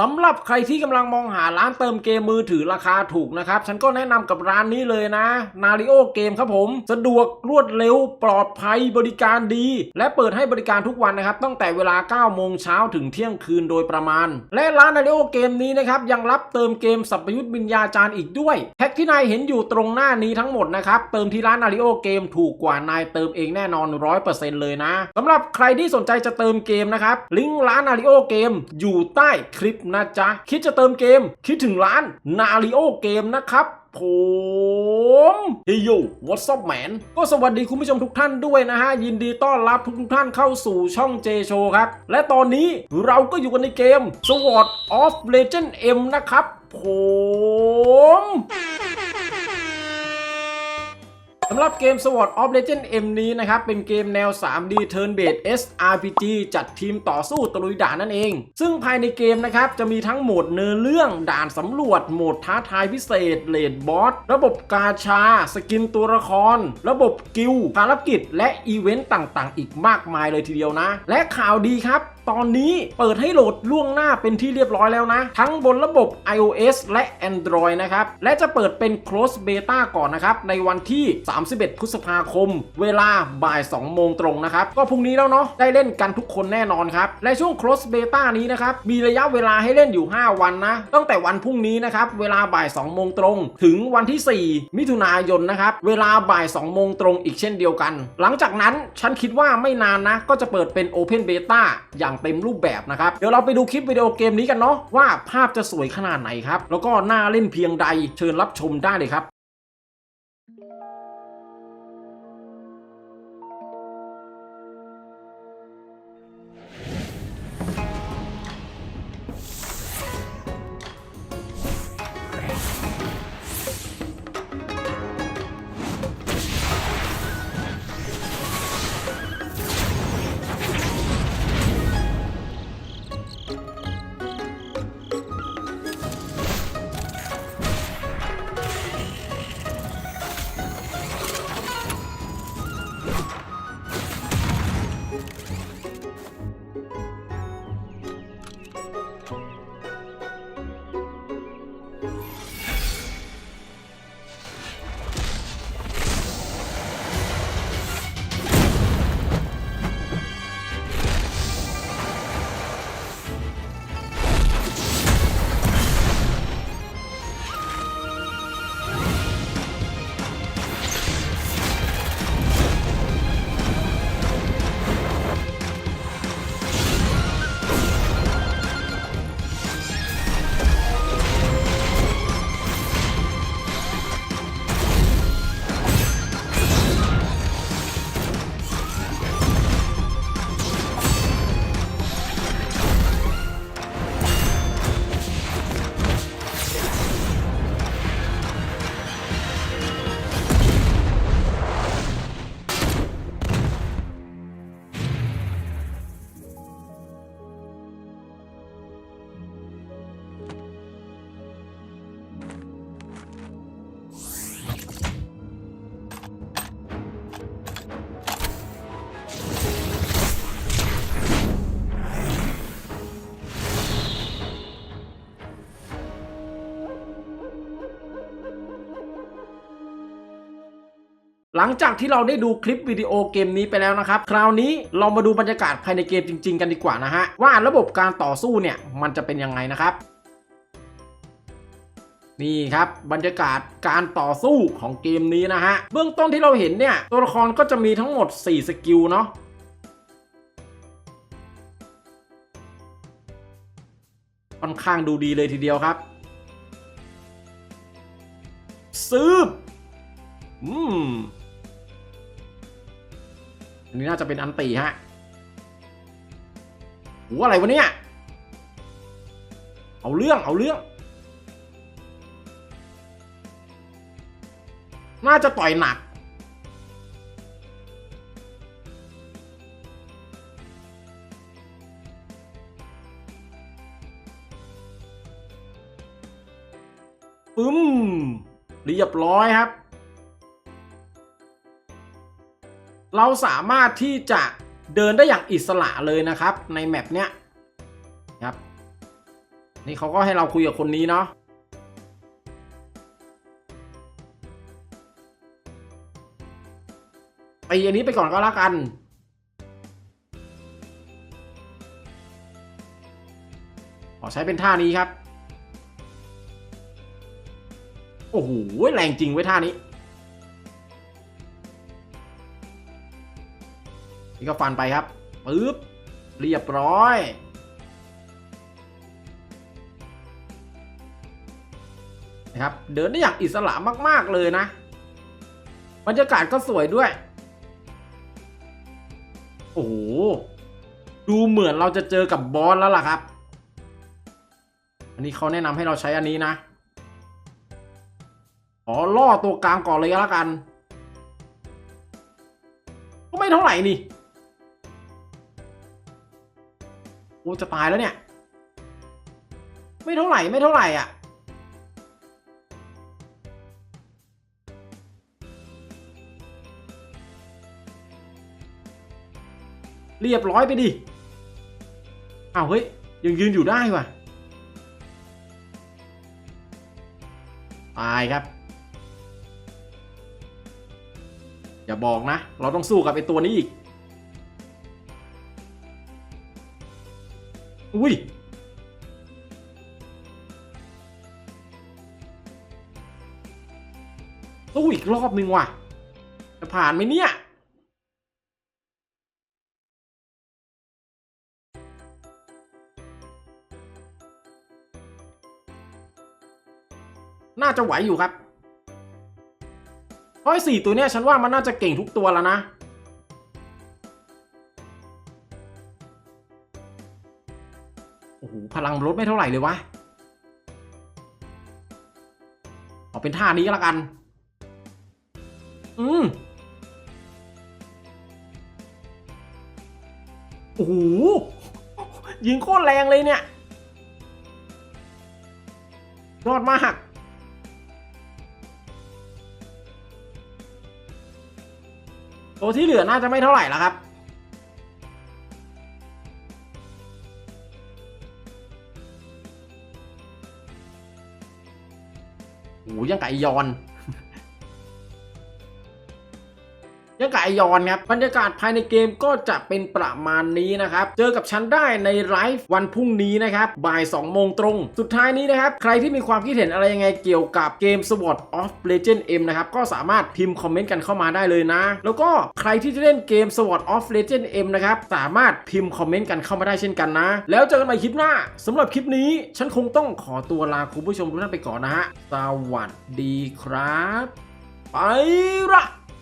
สำหรับใครที่กำลังมองหาร้านเติมเกมมือถือราคาถูกนะครับ ฉันก็แนะนำกับร้านนี้เลยนะ Nario เกมครับผม สะดวกรวดเร็วปลอดภัยบริการดี และเปิดให้บริการทุกวันนะครับ ตั้งแต่เวลา 9 โมงเช้าถึงเที่ยงคืนโดยประมาณ และร้าน Nario เกมนี้นะครับ ยังรับเติมเกมสัพยุทธ์วิญญาจารย์อีกด้วยแพ็กที่นายเห็นอยู่ตรงหน้านี้ทั้งหมดนะครับเติมที่ร้าน Nario เกมถูกกว่านายเติมเองแน่นอน 100%เลยนะสำหรับใครที่สนใจจะเติมเกมนะครับลิงก์ร้าน Nario เกมอยู่ใต้คลิปนะจ๊ะ คิดจะเติมเกม คิดถึงร้านนาริโอเกมนะครับผมฮิยูวอตซอบแมนก็สวัสดีคุณผู้ชมทุกท่านด้วยนะฮะ ยินดีต้อนรับทุกทุกท่านเข้าสู่ช่องเจโชครับ และตอนนี้เราก็อยู่กันในเกม Sword of Legend M นะครับผมำหรับเกม Sword of Legend M นี้นะครับ เป็นเกมแนว 3D Turn Based SRPG จัดทีมต่อสู้ตะลุยด่านนั่นเอง ซึ่งภายในเกมนะครับ จะมีทั้งโหมดเนื้อเรื่องด่านสำรวจ โหมดท้าทายพิเศษเลดบอส ระบบกาชา สกินตัวละคร ระบบกิลภารกิจ และอีเวนต์ต่างๆ อีกมากมายเลยทีเดียวนะ และข่าวดีครับตอนนี้เปิดให้โหลดล่วงหน้าเป็นที่เรียบร้อยแล้วนะ ทั้งบนระบบ iOS และ Android นะครับ และจะเปิดเป็น Close Beta ก่อนนะครับ ในวันที่ 31 พฤษภาคม เวลาบ่าย 2 โมงตรงนะครับ ก็พรุ่งนี้แล้วเนาะได้เล่นกันทุกคนแน่นอนครับ และช่วง Close Beta นี้นะครับ มีระยะเวลาให้เล่นอยู่ 5 วันนะ ตั้งแต่วันพรุ่งนี้นะครับ เวลาบ่าย 2 โมงตรง ถึงวันที่ 4 มิถุนายนนะครับ เวลาบ่าย 2 โมงตรงอีกเช่นเดียวกัน หลังจากนั้นฉันคิดว่าไม่นานนะ ก็จะเปิดเป็น Open Beta อย่างเต็มรูปแบบนะครับ เดี๋ยวเราไปดูคลิปวิดีโอเกมนี้กันเนาะว่าภาพจะสวยขนาดไหนครับ แล้วก็น่าเล่นเพียงใดเชิญรับชมได้เลยครับ หลังจากที่เราได้ดูคลิปวิดีโอเกมนี้ไปแล้วนะครับ คราวนี้เรามาดูบรรยากาศภายในเกมจริง ๆ กันดีกว่านะฮะ ว่าระบบการต่อสู้เนี่ยมันจะเป็นยังไงนะครับ นี่ครับบรรยากาศการต่อสู้ของเกมนี้นะฮะ เบื้องต้นที่เราเห็นเนี่ยตัวละครก็จะมีทั้งหมด 4 สกิลเนาะค่อนข้างดูดีเลยทีเดียวครับ ซืบอืม นนี้น่าจะเป็นอันตีฮะโหอะไรวะเนี่ย เอาเรื่องเอาเรื่อง น่าจะต่อยหนัก ปึ้มเรียบร้อยครับ เราสามารถที่จะเดินได้อย่างอิสระเลยนะครับในแมปเนี้ยครับนี่เขาก็ให้เราคุยกับคนนี้เนาะตีอันนี้ไปก่อนก็แล้วกัน ขอใช้เป็นท่านี้ครับ โอ้โห แรงจริงไว้ท่านี้ นี่ก็ฟันไปครับปึ๊บเรียบร้อย นะครับ เดินได้อย่างอิสระมาก ๆ เลยนะบรรยากาศก็สวยด้วย โอ้โห ดูเหมือนเราจะเจอกับบอสแล้วล่ะครับ อันนี้เขาแนะนำให้เราใช้อันนี้นะ ขอล่อตัวกลางก่อนเลยก็แล้วกัน ก็ไม่เท่าไหร่นี่ โอ้จะตายแล้วเนี่ย ไม่เท่าไหร่ไม่เท่าไหร่อะเรียบร้อยไปดิอ้าวเฮ้ย ยังยืนอยู่ได้ว่ะ ตายครับ อย่าบอกนะ เราต้องสู้กับไอตัวนี้อีก อุ้ยสู้อีกรอบนึงว่ะ จะผ่านไหมเนี่ย น่าจะไหวอยู่ครับราะไอ้สี่ตัวเนี้ยฉันว่ามันน่าจะเก่งทุกตัวแล้วนะ ลังลดไม่เท่าไหร่เลยวะเอาเป็นท่านี้ก็แล้วกัน อืมโอ้โหยิงโคตรแรงเลยเนี่ยรอดมากตัวที่เหลือน่าจะไม่เท่าไหร่แล้วครับ ยังไก่ยอน ยังไก่ยอนครับบรรยากาศภายในเกมก็จะเป็นประมาณนี้นะครับ เจอกับฉันได้ในไลฟ์วันพรุ่งนี้นะครับบ่าย2โมงตรง สุดท้ายนี้นะครับ ใครที่มีความคิดเห็นอะไรยังไงเกี่ยวกับเกม SWORD of Legend M นะครับ ก็สามารถพิมพ์คอมเมนต์กันเข้ามาได้เลยนะ แล้วก็ใครที่จะเล่นเกม SWORD of Legend M นะครับ สามารถพิมพ์คอมเมนต์กันเข้ามาได้เช่นกันนะ แล้วเจอกันใหม่คลิปหน้าสำหรับคลิปนี้ ฉันคงต้องขอตัวลาคุณผู้ชมทุกท่านไปก่อนนะฮะสวัสดีครับ ไปละ